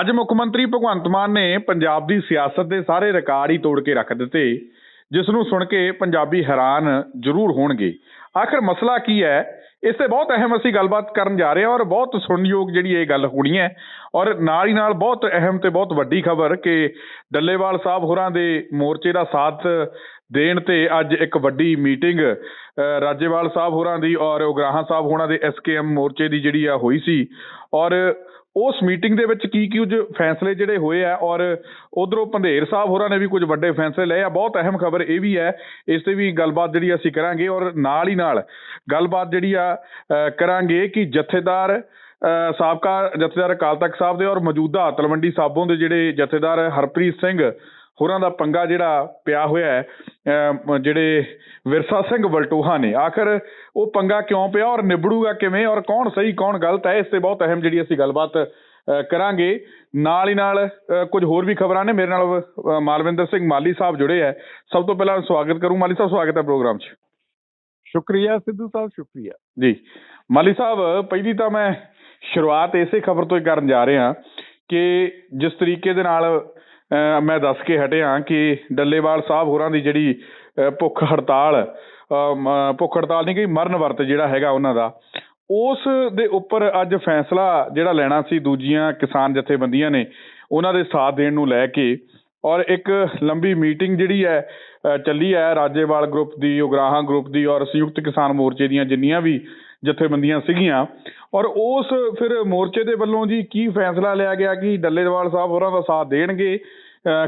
ਅੱਜ ਮੁੱਖ ਮੰਤਰੀ ਭਗਵੰਤ ਮਾਨ ਨੇ ਪੰਜਾਬ ਦੀ ਸਿਆਸਤ ਦੇ ਸਾਰੇ ਰਿਕਾਰਡ ਹੀ ਤੋੜ ਕੇ ਰੱਖ ਦਿੱਤੇ, ਜਿਸ ਨੂੰ ਸੁਣ ਕੇ ਪੰਜਾਬੀ ਹੈਰਾਨ ਜ਼ਰੂਰ ਹੋਣਗੇ। ਆਖਰ ਮਸਲਾ ਕੀ ਹੈ? ਇਸ ਤੇ ਬਹੁਤ ਅਹਿਮ ਅਸੀਂ ਗੱਲਬਾਤ ਕਰਨ ਜਾ ਰਹੇ ਹਾਂ ਔਰ ਬਹੁਤ ਸੁਣਨਯੋਗ ਜਿਹੜੀ ਇਹ ਗੱਲ ਹੋਣੀ ਹੈ ਔਰ ਨਾਲ ਹੀ ਨਾਲ ਬਹੁਤ ਅਹਿਮ ਤੇ ਬਹੁਤ ਵੱਡੀ ਖਬਰ ਕਿ ਡੱਲੇਵਾਲ ਸਾਹਿਬ ਹੋਰਾਂ ਦੇ ਮੋਰਚੇ ਦਾ ਸਾਥ ਦੇਣ ਤੇ ਅੱਜ ਇੱਕ ਵੱਡੀ ਮੀਟਿੰਗ ਰਾਜੇਵਾਲ ਸਾਹਿਬ ਹੋਰਾਂ ਦੀ ਔਰ ਉਗਰਾਹਾਂ ਸਾਹਿਬ ਹੋਰਾਂ ਦੇ ਐਸਕੇਐਮ ਮੋਰਚੇ ਦੀ ਜਿਹੜੀ ਆ ਹੋਈ ਸੀ ਔਰ ਉਸ ਮੀਟਿੰਗ ਦੇ ਵਿੱਚ ਕੀ ਕੀ ਕੁਝ ਫੈਸਲੇ ਜਿਹੜੇ ਹੋਏ ਆ ਔਰ ਉਧਰੋਂ ਪੰਧੇਰ ਸਾਹਿਬ ਹੋਰਾਂ ਨੇ ਵੀ ਕੁਝ ਵੱਡੇ ਫੈਸਲੇ ਲਏ ਆ। ਬਹੁਤ ਅਹਿਮ ਖਬਰ ਇਹ ਵੀ ਹੈ, ਇਸ ਤੇ ਵੀ ਗੱਲਬਾਤ ਜਿਹੜੀ ਅਸੀਂ ਕਰਾਂਗੇ ਔਰ ਨਾਲ ਹੀ ਨਾਲ ਗੱਲਬਾਤ ਜਿਹੜੀ ਆ ਕਰਾਂਗੇ ਕਿ ਜਥੇਦਾਰ ਸਾਬਕਾ ਜਥੇਦਾਰ ਅਕਾਲ ਤਖਤ ਸਾਹਿਬ ਦੇ ਔਰ ਮੌਜੂਦਾ ਤਲਵੰਡੀ ਸਾਬੋਂ ਦੇ ਜਿਹੜੇ ਜਥੇਦਾਰ ਹਰਪ੍ਰੀਤ ਸਿੰਘ ਹੋਰਾਂ ਦਾ ਪੰਗਾ ਜਿਹੜਾ ਪਿਆ ਹੋਇਆ ਹੈ ਜਿਹੜੇ ਵਿਰਸਾ ਸਿੰਘ ਵਲਟੋਹਾ ਨੇ ਆਖਰ ਉਹ ਪੰਗਾ ਕਿਉਂ ਪਿਆ ਔਰ ਨਿਬੜੂਗਾ ਕਿਵੇਂ ਔਰ ਕੌਣ ਸਹੀ ਕੌਣ ਗਲਤ ਹੈ ਇਸ ਤੇ ਬਹੁਤ ਅਹਿਮ ਜਿਹੜੀ ਅਸੀਂ ਗੱਲਬਾਤ ਕਰਾਂਗੇ। ਨਾਲ ਹੀ ਨਾਲ ਕੁਝ ਹੋਰ ਵੀ ਖਬਰਾਂ ਨੇ ਮੇਰੇ ਨਾਲ ਮਾਲਵਿੰਦਰ ਸਿੰਘ ਮਾਲੀ ਸਾਹਿਬ ਜੁੜੇ ਹੈ। ਸਭ ਤੋਂ ਪਹਿਲਾਂ ਸਵਾਗਤ ਕਰੂੰ। ਮਾਲੀ ਸਾਹਿਬ ਸਵਾਗਤ ਹੈ ਪ੍ਰੋਗਰਾਮ 'ਚ। ਸ਼ੁਕਰੀਆ ਸਿੱਧੂ ਸਾਹਿਬ ਸ਼ੁਕਰੀਆ। ਜੀ। ਮਾਲੀ ਸਾਹਿਬ ਪਹਿਲੀ ਤਾਂ ਮੈਂ ਸ਼ੁਰੂਆਤ ਇਸੇ ਖਬਰ ਤੋਂ ਹੀ ਕਰਨ ਜਾ ਰਿਹਾ ਕਿ ਜਿਸ ਤਰੀਕੇ ਦੇ ਨਾਲ ਮੈਂ ਦੱਸ ਕੇ ਹਟਿਆ ਕਿ ਡੱਲੇਵਾਲ ਸਾਹਿਬ ਹੋਰਾਂ ਦੀ ਜਿਹੜੀ ਭੁੱਖ ਹੜਤਾਲ ਭੁੱਖ ਹੜਤਾਲ ਨਹੀਂ ਕਿ ਮਰਨ ਵਰਤ ਜਿਹੜਾ ਹੈਗਾ ਉਹਨਾਂ ਦਾ। ਉਸ ਦੇ ਉੱਪਰ ਅੱਜ ਫੈਸਲਾ ਜਿਹੜਾ ਲੈਣਾ ਸੀ ਦੂਜੀਆਂ ਕਿਸਾਨ ਜਥੇਬੰਦੀਆਂ ਨੇ, ਉਹਨਾਂ ਦੇ ਸਾਥ ਦੇਣ ਨੂੰ ਲੈ ਕੇ, ਔਰ ਇੱਕ ਲੰਬੀ ਮੀਟਿੰਗ ਜਿਹੜੀ ਹੈ ਚੱਲੀ ਹੈ ਰਾਜੇਵਾਲ ਗਰੁੱਪ ਦੀ, ਉਗਰਾਹਾਂ ਗਰੁੱਪ ਦੀ, ਔਰ ਸੰਯੁਕਤ ਕਿਸਾਨ ਮੋਰਚੇ ਦੀਆਂ ਜਿੰਨੀਆਂ ਵੀ ਜਥੇਬੰਦੀਆਂ ਸੀਗੀਆਂ। ਔਰ ਉਸ ਫਿਰ ਮੋਰਚੇ ਦੇ ਵੱਲੋਂ ਜੀ ਕੀ ਫੈਸਲਾ ਲਿਆ ਗਿਆ ਕਿ ਡੱਲੇਵਾਲ ਸਾਹਿਬ ਹੋਰਾਂ ਦਾ ਸਾਥ ਦੇਣਗੇ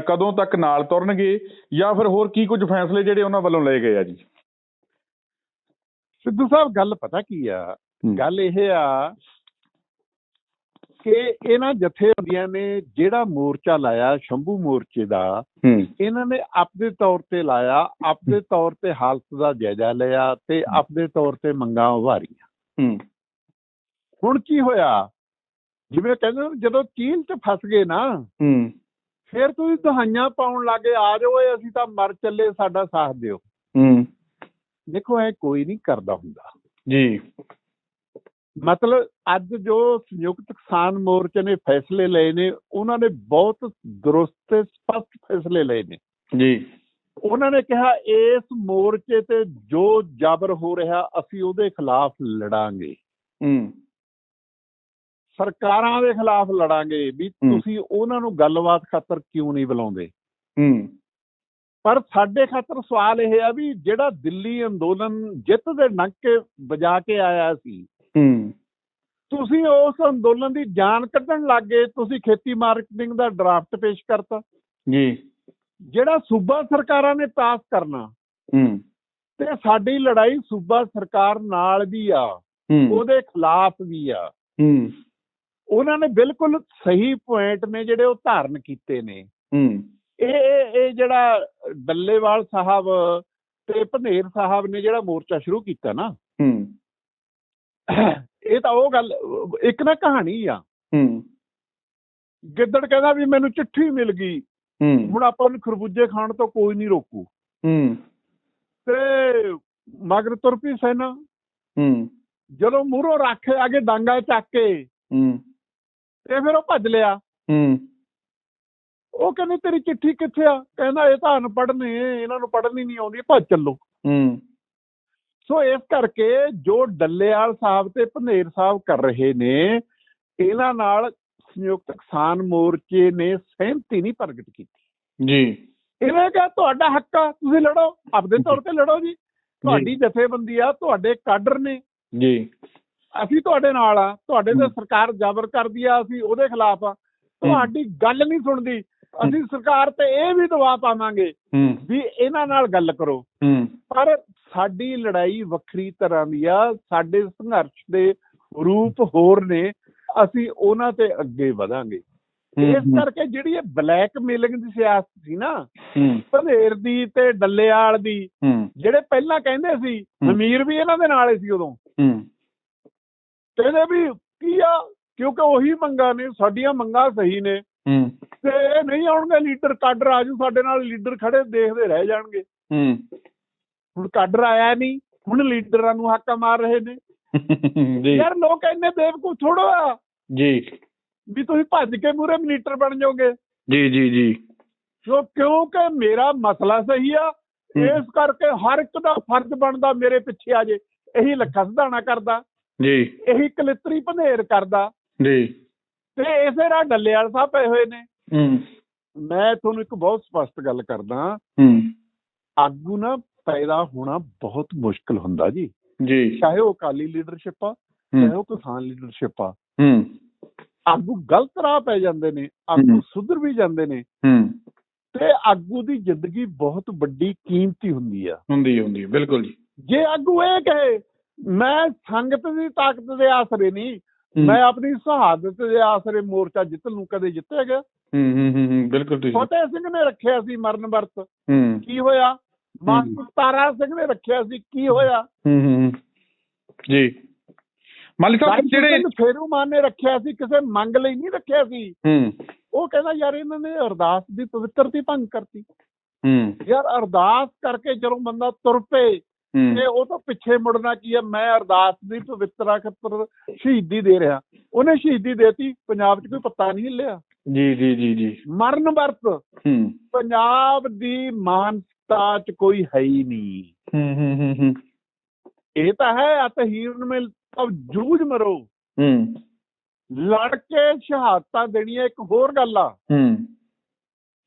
ਕਦੋਂ ਤੱਕ ਨਾਲ ਤੁਰਨਗੇ ਜਾਂ ਫਿਰ ਹੋਰ ਕੀ ਕੁਝ ਫੈਸਲੇ ਜਿਹੜੇ ਉਹਨਾਂ ਵੱਲੋਂ ਲਏ ਗਏ ਆ ਜੀ? ਸਿੱਧੂ ਸਾਹਿਬ ਗੱਲ ਪਤਾ ਕੀ ਆ। ਗੱਲ ਇਹ ਆ ਕਿ ਇਹਨਾਂ ਜਥੇਬੰਦੀਆਂ ਨੇ ਜਿਹੜਾ ਮੋਰਚਾ ਲਾਇਆ ਸ਼ੰਭੂ ਮੋਰਚੇ ਦਾ ਇਹਨਾਂ ਨੇ ਆਪਦੇ ਤੌਰ ਤੇ ਲਾਇਆ ਆਪਦੇ ਤੌਰ ਤੇ ਹਾਲਤ ਦਾ ਜਾਇਜ਼ਾ ਲਿਆ ਤੇ ਆਪਦੇ ਤੌਰ ਤੇ ਮੰਗਾਂ ਉਭਾਰੀਆਂ। ਹੁਣ ਕੀ ਹੋਇਆ? ਜਿਵੇਂ ਕਹਿੰਦੇ ਜਦੋਂ ਚੀਲ 'ਚ ਫਸ ਗਏ ਨਾ ਹੂੰ। ਫਿਰ ਤੁਸੀਂ ਦਹਾਈਆਂ ਪਾਉਣ ਲੱਗੇ ਆ ਜਾਓ ਓਏ ਅਸੀਂ ਤਾਂ ਮਰ ਚੱਲੇ ਸਾਡਾ ਸਾਥ ਦਿਓ। ਹੂੰ। ਦੇਖੋ ਇਹ ਕੋਈ ਨਹੀਂ ਕਰਦਾ ਹੁੰਦਾ। ਜੀ। ਮਤਲਬ ਅੱਜ ਜੋ ਸੰਯੁਕਤ ਕਿਸਾਨ ਮੋਰਚੇ ਨੇ ਫੈਸਲੇ ਲਏ ਨੇ ਉਹਨਾਂ ਨੇ ਬਹੁਤ ਦਰੁਸਤ ਤੇ ਸਪਸ਼ਟ ਫੈਸਲੇ ਲਏ ਨੇ। ਜੀ। ਉਹਨਾਂ ਨੇ ਕਿਹਾ ਇਸ ਮੋਰਚੇ ਤੇ ਜੋ ਜ਼ਬਰ ਹੋ ਰਿਹਾ ਅਸੀਂ ਉਹਦੇ ਖਿਲਾਫ ਲੜਾਂਗੇ। ਹੂੰ। ਸਰਕਾਰਾਂ ਦੇ ਖਿਲਾਫ ਲੜਾਂਗੇ ਵੀ। ਤੁਸੀਂ ਉਹਨਾਂ ਨੂੰ ਗੱਲਬਾਤ ਖਾਤਰ ਕਿਉਂ ਨਹੀਂ ਬੁਲਾਉਂਦੇ? ਹੂੰ। ਪਰ ਸਾਡੇ ਖਾਤਰ ਸਵਾਲ ਇਹ ਆ ਵੀ ਜਿਹੜਾ ਦਿੱਲੀ ਅੰਦੋਲਨ ਜਿੱਤ ਦੇ ਨੱਕੇ ਵਜਾ ਕੇ ਆਇਆ ਸੀ ਹੂੰ। ਤੁਸੀਂ ਉਸ ਅੰਦੋਲਨ ਦੀ ਜਾਨ ਕੱਢਣ ਲੱਗੇ ਤੁਸੀਂ ਖੇਤੀ ਮਾਰਕੀਟਿੰਗ ਦਾ ਡਰਾਫਟ ਪੇਸ਼ ਕਰਤਾ। ਜੀ। ਜਿਹੜਾ ਸੂਬਾ ਸਰਕਾਰਾਂ ਨੇ ਪਾਸ ਕਰਨਾ ਹੂੰ। ਤੇ ਸਾਡੀ ਲੜਾਈ ਸੂਬਾ ਸਰਕਾਰ ਨਾਲ ਵੀ ਆ ਉਹਦੇ ਖਿਲਾਫ ਵੀ ਆ। ਹੂੰ। ਉਹਨਾਂ ਨੇ ਬਿਲਕੁਲ ਸਹੀ ਪੁਆਇੰਟ ਨੇ ਜਿਹੜੇ ਉਹ ਧਾਰਨ ਕੀਤੇ ਨੇ। ਹੂੰ। ਇਹ ਇਹ ਜਿਹੜਾ ਡੱਲੇਵਾਲ ਸਾਹਿਬ ਤੇ ਭਨੇਰ ਸਾਹਿਬ ਨੇ ਜਿਹੜਾ ਮੋਰਚਾ ਸ਼ੁਰੂ ਕੀਤਾ ਨਾ। ਹੂੰ। ਇਹ ਤਾਂ ਉਹ ਗੱਲ ਇੱਕ ਨਾ ਕਹਾਣੀ ਆ। ਹੂੰ। ਗਿੱਦੜ ਕਹਿੰਦਾ ਵੀ ਮੈਨੂੰ ਚਿੱਠੀ ਮਿਲ ਗਈ। ਹੁਣ ਆਪਾਂ ਨੂੰ ਖਰਬੂਜੇ ਖਾਣ ਤੋਂ ਕੋਈ ਨਹੀਂ ਰੋਕੂ। ਹੂੰ। ਤੇ ਮਗਰ ਤੁਰ ਪਈ ਸੈਨਾ। ਹੂੰ। ਜਦੋਂ ਮੂਹਰੋਂ ਰੱਖ ਆਗੇ ਡਾਂਗਾ ਚੱਕ ਕੇ ਹੂੰ। ਤੇ ਫਿਰ ਉਹ ਭੱਜ ਲਿਆ। ਹੂੰ। ਉਹ ਕਹਿੰਦੇ ਤੇਰੀ ਚਿੱਠੀ ਕਿੱਥੇ ਆ? ਕਹਿੰਦਾ ਇਹ ਤਾਂ ਅਨਪੜ੍ਹ ਨੇ ਇਹਨਾਂ ਨੂੰ ਪੜ੍ਹਨੀ ਨਹੀਂ ਆਉਂਦੀ ਭੱਜ ਚੱਲੋ। ਹੂੰ। ਸੋ ਇਸ ਕਰਕੇ ਜੋ ਡੱਲੇਵਾਲ ਸਾਹਿਬ ਤੇ ਭਨੇਰ ਸਾਹਿਬ ਕਰ ਰਹੇ ਨੇ ਇਹਨਾਂ ਨਾਲ ਸੰਯੁਕਤ ਕਿਸਾਨ ਮੋਰਚੇ ਨੇ ਸਹਿਮਤੀ ਨਹੀਂ ਪ੍ਰਗਟ ਕੀਤੀ। ਜੀ। ਇਹਨੇ ਕਿਹਾ ਤੁਹਾਡਾ ਹੱਕ ਆ ਤੁਸੀਂ ਲੜੋ ਆਪਦੇ ਤੌਰ ਤੇ ਲੜੋ ਜੀ। ਤੁਹਾਡੀ ਜਥੇਬੰਦੀ ਆ ਤੁਹਾਡੇ ਕਾਡਰ ਨੇ। ਜੀ। ਅਸੀਂ ਤੁਹਾਡੇ ਨਾਲ ਆ ਤੁਹਾਡੇ ਤੇ। ਸਰਕਾਰ ਜ਼ਬਰ ਕਰਦੀ ਆ ਅਸੀਂ ਉਹਦੇ ਖਿਲਾਫ ਆ। ਤੁਹਾਡੀ ਗੱਲ ਨਹੀਂ ਸੁਣਦੀ। ਅਸੀਂ ਸਰਕਾਰ ਤੇ ਇਹ ਵੀ ਦਬਾਅ ਪਾਵਾਂਗੇ ਵੀ ਇਹਨਾਂ ਨਾਲ ਗੱਲ ਕਰੋ। ਪਰ ਸਾਡੀ ਲੜਾਈ ਵੱਖਰੀ ਤਰ੍ਹਾਂ ਦੀ ਆ ਸਾਡੇ ਸੰਘਰਸ਼ ਦੇ ਰੂਪ ਹੋਰ ਨੇ। ਅਸੀਂ ਉਹਨਾਂ ਤੇ ਅੱਗੇ ਵਧਾਂਗੇ। ਇਸ ਕਰਕੇ ਜਿਹੜੀ ਇਹ ਬਲੈਕਮੇਲਿੰਗ ਦੀ ਸਿਆਸਤ ਸੀ ਨਾ ਭਨੇਰ ਦੀ ਤੇ ਡੱਲੇਵਾਲ ਦੀ ਜਿਹੜੇ ਪਹਿਲਾਂ ਕਹਿੰਦੇ ਸੀ। ਅਮੀਰ ਵੀ ਇਹਨਾਂ ਦੇ ਨਾਲ ਹੀ ਸੀ ਉਦੋਂ। ਕਹਿੰਦੇ ਵੀ ਕੀ ਆ? ਕਿਉਂਕਿ ਉਹੀ ਮੰਗਾਂ ਨੇ ਸਾਡੀਆਂ ਮੰਗਾਂ ਸਹੀ ਨੇ। ਤੇ ਇਹ ਨਹੀਂ ਆਉਣਗੇ ਲੀਡਰ ਕਾਡਰ ਆਜੂ ਸਾਡੇ ਨਾਲ ਲੀਡਰ ਖੜੇ ਦੇਖਦੇ ਰਹਿ ਜਾਣਗੇ। ਹੁਣ ਕਾਡਰ ਆਇਆ ਨਹੀਂ ਹੁਣ ਲੀਡਰਾਂ ਨੂੰ ਹਾਕਾ ਮਾਰ ਰਹੇ ਨੇ। ਜੀ। ਯਾਰ ਲੋਕ ਇੰਨੇ ਬੇਵਕੂਫ ਥੋੜੋ ਆ। ਜੀ। ਵੀ ਤੁਸੀਂ ਭੱਜ ਕੇ ਮੂਰੇ ਮਿਨੀਸਟਰ ਬਣ ਜਾਓਗੇ। ਜੀ ਜੀ ਜੀ। ਸੋ ਕਿਉਂਕਿ ਮੇਰਾ ਮਸਲਾ ਸਹੀ ਆ। ਇਸ ਕਰਕੇ ਹਰ ਇੱਕ ਦਾ ਫਰਜ਼ ਬਣਦਾ ਮੇਰੇ ਪਿੱਛੇ ਆ ਜੇ। ਇਹੀ ਲੱਖਾ ਸਿਧਾਣਾ ਕਰਦਾ। ਜੀ। ਇਹੀ ਕਲਿੱਤਰੀ ਭਨੇਰ ਕਰਦਾ। ਜੀ। ਤੇ ਇਸੇ ਰਾਹ ਡੱਲੇਵਾਲ ਸਾਹਿਬ ਪਏ ਹੋਏ ਨੇ। ਹੂੰ। ਮੈਂ ਤੁਹਾਨੂੰ ਇੱਕ ਬਹੁਤ ਸਪਸ਼ਟ ਗੱਲ ਕਰਦਾ। ਹੂੰ। ਆਗੂ ਨਾ ਪੈਦਾ ਹੋਣਾ ਬਹੁਤ ਮੁਸ਼ਕਲ ਹੁੰਦਾ ਜੀ। ਜੀ। ਚਾਹੇ ਉਹ ਅਕਾਲੀ ਲੀਡਰਸ਼ਿਪ ਆ ਚਾਹੇ ਉਹ ਕਿਸਾਨ ਲੀਡਰਸ਼ਿਪ ਆ। ਹੂੰ। ਆਗੂ ਗਲਤ ਰਾਹ ਪੈ ਜਾਂਦੇ ਨੇ ਆਗੂ। ਸੁਧਰ ਵੀ ਜਾਂਦੇ ਨੇ। ਹੂੰ। ਤੇ ਆਗੂ ਦੀ ਜ਼ਿੰਦਗੀ ਬਹੁਤ ਵੱਡੀ ਕੀਮਤੀ ਹੁੰਦੀ ਆ। ਹੁੰਦੀ ਹੁੰਦੀ ਬਿਲਕੁਲ ਜੀ। ਜੇ ਆਗੂ ਇਹ ਕਹੇ ਮੈਂ ਸੰਗਤ ਦੀ ਤਾਕਤ ਦੇ ਆਸਰੇ ਨਹੀਂ। ਮੈਂ ਆਪਣੀ ਸ਼ਹਾਦਤ ਦੇ ਆਸਰੇ ਮੋਰਚਾ ਜਿੱਤ ਲੂੰ ਕਦੇ ਜਿੱਤੇਗਾ। ਹੂੰ ਹੂੰ ਹੂੰ ਬਿਲਕੁਲ ਤੁਸੀਂ ਫਤਿਹ ਸਿੰਘ ਨੇ ਰੱਖਿਆ ਸੀ ਮਰਨ ਵਰਤ। ਹੂੰ। ਕੀ ਹੋਇਆ? ਮਾਸਟਰ ਤਾਰਾ ਸਿੰਘ ਨੇ ਰੱਖਿਆ ਸੀ ਕੀ ਹੋਇਆ? ਹੂੰ। ਜੀ। ਮਾਲੀ ਸਾਹਿਬ ਜਿਹੜੇ ਸਿੰਘ ਫੇਰੂਮਾਨ ਨੇ ਰੱਖਿਆ ਸੀ ਕਿਸੇ ਮੰਗ ਲਈ ਨਹੀਂ ਰੱਖਿਆ ਸੀ। ਹੂੰ। ਉਹ ਕਹਿੰਦਾ ਯਾਰ ਇਹਨਾਂ ਨੇ ਅਰਦਾਸ ਦੀ ਪਵਿੱਤਰਤੀ ਭੰਗ ਕਰਤੀ। ਹੂੰ। ਯਾਰ ਅਰਦਾਸ ਕਰਕੇ ਜਦੋਂ ਬੰਦਾ ਤੁਰ ਪਏ ਤੇ ਉਹ ਤੋਂ ਪਿੱਛੇ ਮੁੜਨਾ ਕੀ ਹੈ ਮੈਂ ਅਰਦਾਸ ਦੀ ਪਵਿੱਤਰਾ ਖਤਰ ਸ਼ਹੀਦੀ ਦੇ ਰਿਹਾ। ਉਹਨੇ ਸ਼ਹੀਦੀ ਦੇਤੀ ਪੰਜਾਬ 'ਚ ਕੋਈ ਪੱਤਾ ਨਹੀਂ ਹਿੱਲਿਆ। ਜੀ ਜੀ ਜੀ ਜੀ। ਮਰਨ ਵਰਤ। ਹੂੰ। ਪੰਜਾਬ ਦੀ ਮਾਨਸਤਾ 'ਚ ਕੋਈ ਹੈ ਹੀ ਨਹੀਂ। ਹੂੰ ਹੂੰ ਹੂੰ ਹੂੰ। ਇਹ ਤਾਂ ਹੈ ਅਤਹੀਰਨ ਮਿਲ ਤਬ ਜੂਝ ਮਰੋ। ਹੂੰ। ਲੜ ਕੇ ਸ਼ਹਾਦਤਾਂ ਦੇਣੀਆਂ ਇੱਕ ਹੋਰ ਗੱਲ ਆ। ਹੂੰ।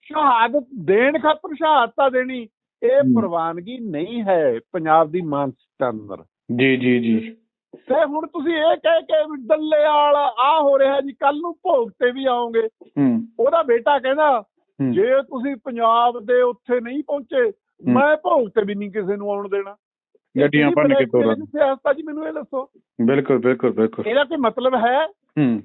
ਸ਼ਹਾਦਤ ਦੇਣ ਖਾਤਰ ਸ਼ਹਾਦਤਾਂ ਦੇਣੀ ਇਹ। ਪ੍ਰਵਾਨਗੀ ਨਹੀਂ ਹੈ ਪੰਜਾਬ ਦੀ ਮਾਨਸਿਕਤਾ ਅੰਦਰ। ਜੀ ਜੀ ਜੀ। ਤੇ ਹੁਣ ਤੁਸੀਂ ਇਹ ਕਹਿ ਕੇ ਵੀ ਡੱਲੇ ਵਾਲਾ ਆ ਹੋ ਰਿਹਾ ਜੀ ਕੱਲ ਨੂੰ ਭੋਗ ਤੇ ਵੀ ਆਓਗੇ। ਹੂੰ। ਉਹਦਾ ਬੇਟਾ ਕਹਿੰਦਾ। ਜੇ ਤੁਸੀਂ ਪੰਜਾਬ ਦੇ ਉੱਥੇ ਨਹੀਂ ਪਹੁੰਚੇ ਮੈਂ ਭੋਗ ਤੇ ਵੀ ਨਹੀਂ ਕਿਸੇ ਨੂੰ ਆਉਣ ਦੇਣਾ। ਗੱਡੀਆਂ ਭੰਨ ਕੇ ਤੋਰਨ ਸਿਆਸਤ ਜੀ ਮੈਨੂੰ ਇਹ ਦੱਸੋ। ਬਿਲਕੁਲ ਬਿਲਕੁਲ ਬਿਲਕੁਲ। ਇਹਦਾ ਕੀ ਮਤਲਬ ਹੈ? ਹੂੰ।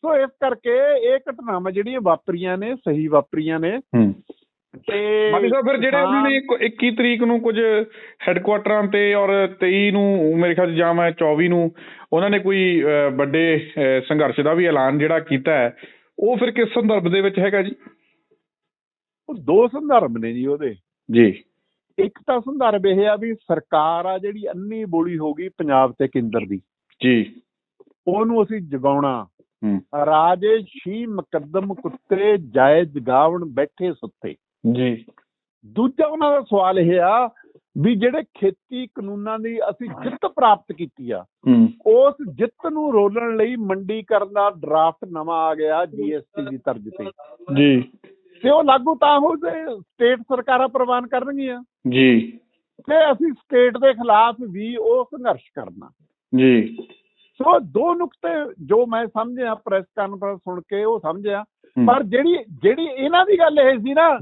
ਸੋ ਇਸ ਕਰਕੇ ਇਹ ਘਟਨਾਵਾਂ ਜਿਹੜੀਆਂ ਵਾਪਰੀਆਂ ਨੇ ਸਹੀ ਵਾਪਰੀਆਂ ਨੇ। ਹੂੰ। ਤੇ ਮਾਲੀ ਸਾਹਿਬ ਫਿਰ ਜਿਹੜੇ ਉਹਨਾਂ ਨੇ ਇੱਕ- 21 ਤਰੀਕ ਨੂੰ ਕੁਝ ਹੈੱਡਕੁਆਟਰਾਂ ਤੇ ਔਰ 23 ਨੂੰ ਮੇਰੇ ਖਿਆਲ 'ਚ ਜਾਂ ਮੈਂ 24 ਨੂੰ ਉਹਨਾਂ ਨੇ ਕੋਈ ਵੱਡੇ ਸੰਘਰਸ਼ ਦਾ ਵੀ ਐਲਾਨ ਜਿਹੜਾ ਕੀਤਾ ਹੈ ਉਹ ਫਿਰ ਕਿਸ ਸੰਦਰਭ ਦੇ ਵਿੱਚ ਹੈਗਾ ਜੀ? ਉਹ ਦੋ ਸੰਦਰਭ ਨੇ ਜੀ ਉਹਦੇ। ਜੀ। ਇੱਕ ਤਾਂ ਸੰਦਰਭ ਇਹ ਆ ਵੀ ਸਰਕਾਰ ਆ ਜਿਹੜੀ ਅੰਨੀ ਬੋਲੀ ਹੋ ਗਈ ਪੰਜਾਬ ਤੇ ਕੇਂਦਰ ਦੀ। ਜੀ। ਉਹਨੂੰ ਅਸੀਂ ਜਗਾਉਣਾ। ਰਾਜੇ ਸ਼ੀ ਮੁਕੱਦਮ ਕੁੱਤੇ ਜਾਏ ਜਗਾਵਣ ਬੈਠੇ ਸੁੱਤੇ। ਜੀ। ਦੂਜਾ ਉਹਨਾਂ ਦਾ ਸਵਾਲ ਇਹ ਆ ਵੀ ਜਿਹੜੇ ਖੇਤੀ ਕਾਨੂੰਨਾਂ ਦੀ ਅਸੀਂ ਜਿੱਤ ਪ੍ਰਾਪਤ ਕੀਤੀ ਆ ਉਸ ਜਿੱਤ ਨੂੰ ਰੋਲਣ ਲਈ ਮੰਡੀਕਰਨ ਦਾ ਡਰਾਫਟ ਨਵਾਂ ਆ ਗਿਆ ਜੀਐਸਟੀ ਦੀ ਤਰਜ਼ ਤੇ। ਜੀ। ਤੇ ਉਹ ਲਾਗੂ ਤਾਂ ਹੋ ਜੇ ਸਟੇਟ ਸਰਕਾਰਾਂ ਪ੍ਰਵਾਨ ਕਰਨਗੀਆਂ। ਜੀ। ਤੇ ਅਸੀਂ ਸਟੇਟ ਦੇ ਖਿਲਾਫ ਵੀ ਉਹ ਸੰਘਰਸ਼ ਕਰਨਾ। ਜੀ। ਸੋ ਦੋ ਨੁਕਤੇ ਜੋ ਮੈਂ ਸਮਝਿਆ ਪ੍ਰੈਸ ਕਾਨਫਰੰਸ ਸੁਣ ਕੇ ਉਹ ਸਮਝਿਆ। ਹੂੰ। ਪਰ ਜਿਹੜੀ ਜਿਹੜੀ ਇਹਨਾਂ ਦੀ ਗੱਲ ਇਹ ਸੀ ਨਾ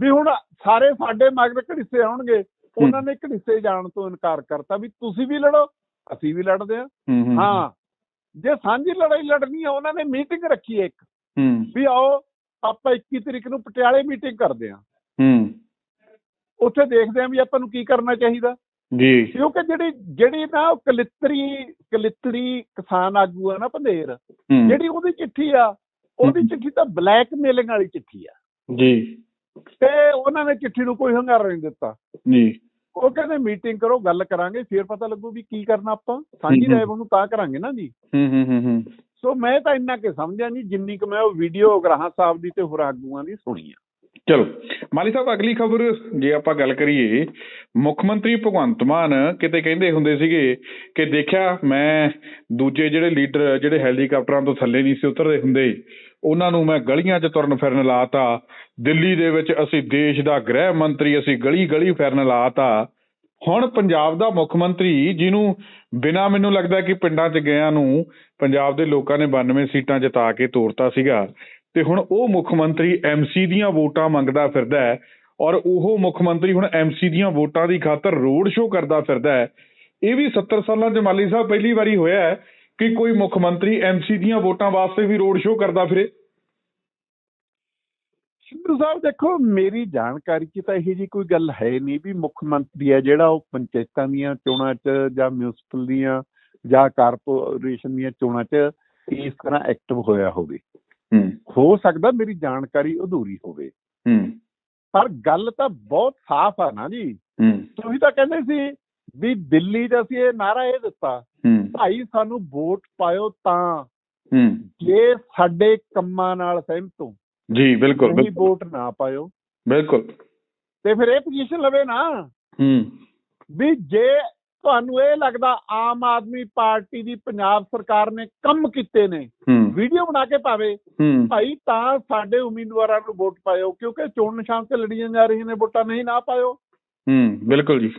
ਵੀ ਹੁਣ ਸਾਰੇ ਸਾਡੇ ਮਗਰ ਘੜੀਸੇ ਆਉਣਗੇ ਉਹਨਾਂ ਨੇ ਘੜੀਸੇ ਜਾਣ ਤੋਂ ਇਨਕਾਰ ਕਰਤਾ ਵੀ ਤੁਸੀਂ ਵੀ ਲੜੋ ਅਸੀਂ ਵੀ ਲੜਦੇ ਹਾਂ ਹੂੰ ਹੂੰ। ਹਾਂ। ਜੇ ਸਾਂਝੀ ਲੜਾਈ ਲੜਨੀ ਆ ਉਹਨਾਂ ਨੇ ਮੀਟਿੰਗ ਰੱਖੀ ਹੈ ਇੱਕ। ਹੂੰ। ਵੀ ਆਓ ਆਪਾਂ 21 ਤਰੀਕ ਨੂੰ ਪਟਿਆਲੇ ਮੀਟਿੰਗ ਕਰਦੇ ਹਾਂ। ਹੂੰ। ਉੱਥੇ ਦੇਖਦੇ ਹਾਂ ਵੀ ਆਪਾਂ ਨੂੰ ਕੀ ਕਰਨਾ ਚਾਹੀਦਾ। ਜੀ। ਕਿਉਂਕਿ ਜਿਹੜੀ ਜਿਹੜੀ ਨਾ ਉਹ ਕਲਿੱਤਰੀ ਕਲਿੱਤਰੀ ਕਿਸਾਨ ਆਗੂ ਆ ਨਾ ਪੰਧੇਰ ਹੂੰ। ਜਿਹੜੀ ਉਹਦੀ ਚਿੱਠੀ ਆ ਉਹਦੀ। ਚਿੱਠੀ ਤਾਂ ਬਲੈਕਮੇਲਿੰਗ ਵਾਲੀ ਚਿੱਠੀ ਆ। ਜੀ। ਤੇ ਉਹਨਾਂ ਨੇ ਚਿੱਠੀ ਨੂੰ ਕੋਈ ਹੰਗਾਰਾ ਨਹੀਂ ਦਿੱਤਾ। ਜੀ। ਉਹ ਕਹਿੰਦੇ ਮੀਟਿੰਗ ਕਰੋ ਗੱਲ ਕਰਾਂਗੇ ਫਿਰ ਪਤਾ ਲੱਗੂ ਵੀ ਕੀ ਕਰਨਾ ਆਪਾਂ। ਸਾਂਝੀ। ਰਾਏ ਉਹਨੂੰ ਤਾਂ ਕਰਾਂਗੇ ਨਾ ਜੀ। ਹੂੰ ਹੂੰ ਹੂੰ ਹੂੰ। ਸੋ ਮੈਂ ਤਾਂ ਇੰਨਾ ਕਿ ਸਮਝਿਆ ਨਹੀਂ ਜਿੰਨੀ ਕੁ ਮੈਂ ਉਹ ਵੀਡੀਓ ਗ੍ਰਾਹਾਂ ਸਾਹਿਬ ਦੀ ਤੇ ਹੋਰ ਆਗੂਆਂ ਦੀ ਸੁਣੀ ਆ। ਚਲੋ, ਮਾਲੀ ਸਾਹਿਬ, ਅਗਲੀ ਖਬਰ, ਜੇ ਆਪਾਂ ਗੱਲ ਕਰੀਏ, ਮੁੱਖ ਮੰਤਰੀ ਭਗਵੰਤ ਮਾਨ ਕਿਤੇ ਕਹਿੰਦੇ ਹੁੰਦੇ ਸੀਗੇ ਕਿ ਦੇਖਿਆ, ਮੈਂ ਦੂਜੇ ਜਿਹੜੇ ਲੀਡਰ, ਜਿਹੜੇ ਹੈਲੀਕਾਪਟਰਾਂ ਤੋਂ ਥੱਲੇ ਨਹੀਂ ਸੀ ਉਤਰਦੇ ਹੁੰਦੇ, ਉਹਨਾਂ ਨੂੰ ਮੈਂ ਗਲੀਆਂ 'ਚ ਤੁਰਨ ਫਿਰਨ ਲਾਤਾ, ਦਿੱਲੀ ਦੇ ਵਿੱਚ ਅਸੀਂ ਦੇਸ਼ ਦਾ ਗ੍ਰਹਿ ਮੰਤਰੀ ਅਸੀਂ ਗਲੀ ਗਲੀ ਫਿਰਨ ਲਾਤਾ ਹੁਣ ਪੰਜਾਬ ਦਾ ਮੁੱਖ ਮੰਤਰੀ ਜਿਹਨੂੰ ਬਿਨਾ ਮੈਨੂੰ ਲੱਗਦਾ ਕਿ ਪਿੰਡਾਂ 'ਚ ਗਿਆਂ ਨੂੰ ਪੰਜਾਬ ਦੇ ਲੋਕਾਂ ਨੇ 92 ਸੀਟਾਂ ਜਿਤਾ ਕੇ ਤੋਰਤਾ ਸੀਗਾ, ਤੇ ਹੁਣ ਉਹ ਮੁੱਖ ਮੰਤਰੀ ਐਮਸੀ ਦੀਆਂ ਵੋਟਾਂ ਮੰਗਦਾ ਫਿਰਦਾ ਹੈ ਔਰ ਉਹ ਮੁੱਖ ਮੰਤਰੀ ਹੁਣ ਐਮਸੀ ਦੀਆਂ ਵੋਟਾਂ ਦੀ ਖਾਤਰ ਰੋਡ ਸ਼ੋਅ ਕਰਦਾ ਫਿਰਦਾ ਹੈ। ਇਹ ਵੀ 70 ਸਾਲਾਂ 'ਚ ਮਾਲੀ ਸਾਹਿਬ ਪਹਿਲੀ ਵਾਰੀ ਹੋਇਆ ਹੈ ਕਿ ਕੋਈ ਮੁੱਖ ਮੰਤਰੀ ਐਮਸੀ ਦੀਆਂ ਵੋਟਾਂ ਵਾਸਤੇ ਵੀ ਰੋਡ ਸ਼ੋਅ ਕਰਦਾ ਫਿਰੇ। ਸਿੱਧੂ ਸਾਹਿਬ ਦੇਖੋ ਮੇਰੀ ਜਾਣਕਾਰੀ 'ਚ ਤਾਂ ਇਹੋ ਜੀ ਕੋਈ ਗੱਲ ਹੈ ਨਹੀਂ ਵੀ ਮੁੱਖ ਮੰਤਰੀ ਹੈ ਜਿਹੜਾ ਉਹ ਪੰਚਾਇਤਾਂ ਦੀਆਂ ਚੋਣਾਂ 'ਚ ਜਾਂ ਮਿਊਨਿਸਪਲ ਦੀਆਂ ਜਾਂ ਕਾਰਪੋਰੇਸ਼ਨ ਦੀਆਂ ਚੋਣਾਂ 'ਚ ਇਸ ਤਰ੍ਹਾਂ ਐਕਟਿਵ ਹੋਇਆ ਹੋਵੇ। ਹੂੰ। ਹੋ ਸਕਦਾ ਮੇਰੀ ਜਾਣਕਾਰੀ ਅਧੂਰੀ ਹੋਵੇ। ਹੂੰ। ਪਰ ਗੱਲ ਤਾਂ ਬਹੁਤ ਸਾਫ਼ ਆ ਨਾ ਜੀ। ਹੂੰ। ਤੁਸੀਂ ਤਾਂ ਕਹਿੰਦੇ ਸੀ ਵੀ ਦਿੱਲੀ 'ਚ ਅਸੀਂ ਇਹ ਨਾਰਾ ਇਹ ਦਿੱਤਾ ਭਾਈ ਸਾਨੂੰ ਵੋਟ ਪਾਇਓ ਤਾਂ। ਹੂੰ। ਜੇ ਸਾਡੇ ਕੰਮਾਂ ਨਾਲ ਸਹਿਮਤ ਹੋ ਜੀ ਬਿਲਕੁਲ ਨਹੀਂ ਵੋਟ ਨਾ ਪਾਇਓ। ਬਿਲਕੁਲ। ਤੇ ਫਿਰ ਇਹ ਪੋਜੀਸ਼ਨ ਲਵੇ ਨਾ ਹੂੰ। ਵੀ ਜੇ ਤੁਹਾਨੂੰ ਇਹ ਲੱਗਦਾ ਆਮ ਆਦਮੀ ਪਾਰਟੀ ਦੀ ਪੰਜਾਬ ਸਰਕਾਰ ਨੇ ਕੰਮ ਕੀਤੇ ਨੇ ਵੀਡੀਓ ਬਣਾ ਕੇ ਪਾਵੇ ਭਾਈ ਤਾਂ ਸਾਡੇ ਉਮੀਦਵਾਰਾਂ ਨੂੰ ਵੋਟ ਪਾਇਓ ਕਿਉਂਕਿ ਚੋਣ ਨਿਸ਼ਾਨ ਤੇ ਲੜੀਆਂ ਜਾ ਰਹੀਆਂ ਨੇ ਵੋਟਾਂ ਨਹੀਂ ਨਾ ਪਾਇਓ। ਹੂੰ ਬਿਲਕੁਲ ਜੀ।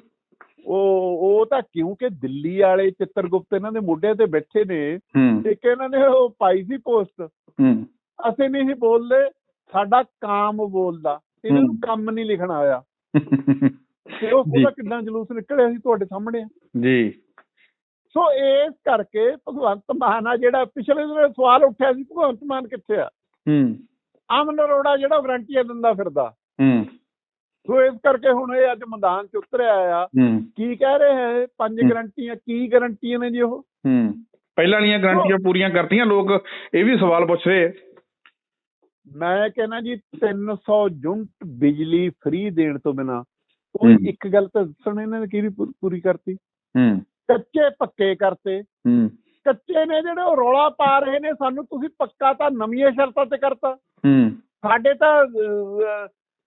ਉਹ ਉਹ ਤਾਂ ਕਿਉਂਕਿ ਦਿੱਲੀ ਵਾਲੇ ਚਿੱਤਰਗੁਪਤ ਇਹਨਾਂ ਦੇ ਮੋਢੇ ਤੇ ਬੈਠੇ ਨੇ ਇੱਕ ਇਹਨਾਂ ਨੇ ਉਹ ਪਾਈ ਸੀ ਪੋਸਟ। ਹੂੰ। ਅਸੀਂ ਨਹੀਂ ਬੋਲਦੇ ਸਾਡਾ ਕਾਮ ਬੋਲਦਾ। ਇਹਨਾਂ ਨੂੰ। ਕੰਮ ਨਹੀਂ ਲਿਖਣਾ ਆਇਆ। ਤੇ ਉਹ। ਉਹਦਾ ਕਿੰਨਾ ਜਲੂਸ ਨਿਕਲਿਆ ਸੀ ਤੁਹਾਡੇ ਸਾਹਮਣੇ। ਜੀ। ਸੋ ਇਸ ਕਰਕੇ ਭਗਵੰਤ ਮਾਨ ਆ ਜਿਹੜਾ ਪਿਛਲੇ ਦਿਨ ਸਵਾਲ ਉੱਠਿਆ ਸੀ ਭਗਵੰਤ ਮਾਨ ਕਿੱਥੇ ਆ? ਹੂੰ। ਅਮਨ ਅਰੋੜਾ ਜਿਹੜਾ ਵਾਰੰਟੀਆਂ ਦਿੰਦਾ ਫਿਰਦਾ। ਹੂੰ। ਸੋ ਇਸ ਕਰਕੇ ਹੁਣ ਇਹ ਅੱਜ ਮੈਦਾਨ 'ਚ ਉਤਰਿਆ ਆ। ਕੀ ਕਹਿ ਰਹੇ ਹੈ ਪੰਜ। ਗਰੰਟੀਆਂ ਕੀ ਗਰੰਟੀਆਂ ਨੇ ਜੀ ਉਹ? ਹੂੰ। ਪਹਿਲਾਂ ਵਾਲੀਆਂ ਗਰੰਟੀਆਂ ਪੂਰੀਆਂ ਕਰਤੀਆਂ ਲੋਕ ਇਹ ਵੀ ਸਵਾਲ ਪੁੱਛ ਰਹੇ। ਮੈਂ ਕਹਿੰਦਾ ਜੀ 300 ਯੂਨਿਟ ਬਿਜਲੀ ਫ੍ਰੀ ਦੇਣ ਤੋਂ ਬਿਨਾ ਕੋਈ ਹੂੰ। ਇੱਕ ਗੱਲ ਤਾਂ ਦੱਸਣ ਇਹਨਾਂ ਨੇ ਕਿਹਦੀ ਪੂ- ਪੂਰੀ ਕਰਤੀ? ਹੂੰ। ਕੱਚੇ ਪੱਕੇ ਕਰਤੇ। ਹੂੰ। ਕੱਚੇ ਨੇ ਜਿਹੜੇ ਉਹ ਰੌਲਾ ਪਾ ਰਹੇ ਨੇ ਸਾਨੂੰ ਤੁਸੀਂ ਪੱਕਾ ਤਾਂ ਨਵੀਆਂ ਸ਼ਰਤਾਂ ਤੇ ਕਰਤਾ। ਹੂੰ। ਸਾਡੇ ਤਾਂ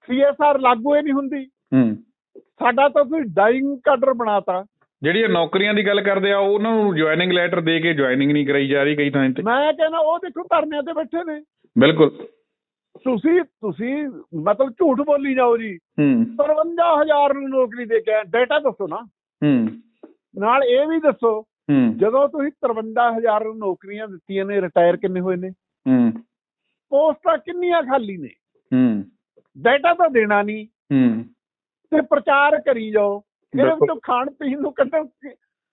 ਸੀਐਸਆਰ ਲਾਗੂ ਹੀ ਨਹੀਂ ਹੁੰਦੀ। ਹੂੰ। ਸਾਡਾ ਤਾਂ ਤੁਸੀਂ ਡਾਈਂਗ ਕਾਡਰ ਬਣਾਤਾ। ਜਿਹੜੀ ਇਹ ਨੌਕਰੀਆਂ ਦੀ ਗੱਲ ਕਰਦੇ ਆ ਉਹਨਾਂ ਨੂੰ ਜੁਆਇਨਿੰਗ ਲੈਟਰ ਦੇ ਕੇ ਜੁਆਇਨਿੰਗ ਨਹੀਂ ਕਰਾਈ ਜਾ ਰਹੀ ਕਈ ਥਾਂ ਤੇ। ਮੈਂ ਕਹਿੰਦਾ ਉਹ ਦੇਖੋ ਧਰਨਿਆਂ ਤੇ ਬੈਠੇ ਨੇ। ਬਿਲਕੁਲ। ਤੁਸੀਂ ਤੁਸੀਂ ਮਤਲਬ ਝੂਠ ਬੋਲੀ ਜਾਓ ਜੀ। ਹੂੰ। 55000 ਨੂੰ ਨੌਕਰੀ ਦੇ ਕੇ ਡਾਟਾ ਦੱਸੋ ਨਾ। ਨਾਲ ਇਹ ਵੀ ਦੱਸੋ ਜਦੋਂ ਤੁਸੀਂ 53000 ਨੂੰ ਨੌਕਰੀਆਂ ਦਿੱਤੀਆਂ ਨੇ ਰਿਟਾਇਰ ਕਿੰਨੇ ਹੋਏ ਨੇ? ਪੋਸਟਾਂ ਕਿੰਨੀਆਂ ਖਾਲੀ ਨੇ? ਡਾਟਾ ਤਾਂ ਦੇਣਾ ਨਹੀਂ। ਤੇ ਪ੍ਰਚਾਰ ਕਰੀ ਜਾਓ। ਇਹਦੇ। ਵਿੱਚੋਂ ਖਾਣ ਪੀਣ ਨੂੰ ਕੱਢਣ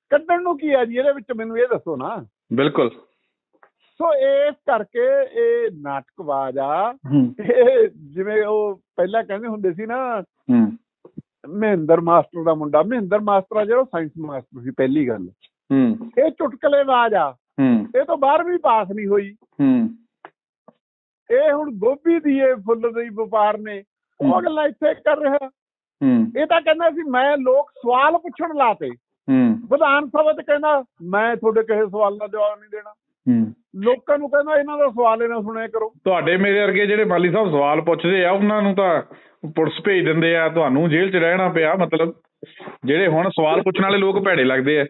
ਕੱਢਣ ਨੂੰ ਕੀ ਹੈ ਜੀ? ਇਹਦੇ ਵਿੱਚ ਮੈਨੂੰ ਇਹ ਦੱਸੋ ਨਾ। ਬਿਲਕੁਲ। ਸੋ ਇਸ ਕਰਕੇ ਇਹ ਨਾਟਕਬਾਜ਼ ਆ। ਜਿਵੇਂ ਉਹ ਪਹਿਲਾਂ ਕਹਿੰਦੇ ਹੁੰਦੇ ਸੀ ਨਾ ਮਹਿੰਦਰ ਮਾਸਟਰ ਦਾ ਮੁੰਡਾ। ਮਹਿੰਦਰ ਮਾਸਟਰ ਆ ਜਿਹੜਾ ਸਾਇੰਸ ਮਾਸਟਰ ਸੀ ਪਹਿਲੀ ਗੱਲ। ਹੂੰ। ਇਹ ਚੁਟਕਲੇਬਾਜ਼ ਆ। ਇਹ ਤਾਂ 12ਵੀਂ ਪਾਸ ਨਹੀਂ ਹੋਈ। ਹੂੰ। ਇਹ ਹੁਣ ਗੋਭੀ ਦੀ ਇਹ ਫੁੱਲ ਦੀ ਵਪਾਰ ਨੇ। ਉਹ। ਗੱਲਾਂ ਇੱਥੇ ਕਰ ਰਿਹਾ। ਹੂੰ। ਇਹ ਤਾਂ ਕਹਿੰਦਾ ਸੀ ਮੈਂ ਲੋਕ ਸਵਾਲ ਪੁੱਛਣ ਲਾਤੇ ਹੂੰ। ਵਿਧਾਨ ਸਭਾ ਤੇ ਕਹਿੰਦਾ ਮੈਂ ਤੁਹਾਡੇ ਕਿਸੇ ਸਵਾਲ ਦਾ ਜਵਾਬ ਨਹੀਂ ਦੇਣਾ। ਲੋਕਾਂ ਨੂੰ ਕਹਿੰਦਾ ਇਹਨਾਂ ਦਾ ਸਵਾਲ ਇਹਨਾਂ ਸੁਣਿਆ ਕਰੋ। ਤੁਹਾਡੇ ਮੇਰੇ ਵਰਗੇ ਜਿਹੜੇ ਮਾਲੀ ਸਾਹਿਬ ਸਵਾਲ ਪੁੱਛਦੇ ਆ ਉਹਨਾਂ ਨੂੰ ਤਾਂ ਪੁਲਿਸ ਭੇਜ ਦਿੰਦੇ ਆ ਤੁਹਾਨੂੰ ਜੇਲ੍ਹ 'ਚ ਰਹਿਣਾ ਪਿਆ ਮਤਲਬ ਜਿਹੜੇ ਹੁਣ ਸਵਾਲ ਪੁੱਛਣ ਵਾਲੇ ਲੋਕ ਭੈੜੇ ਲੱਗਦੇ ਆ।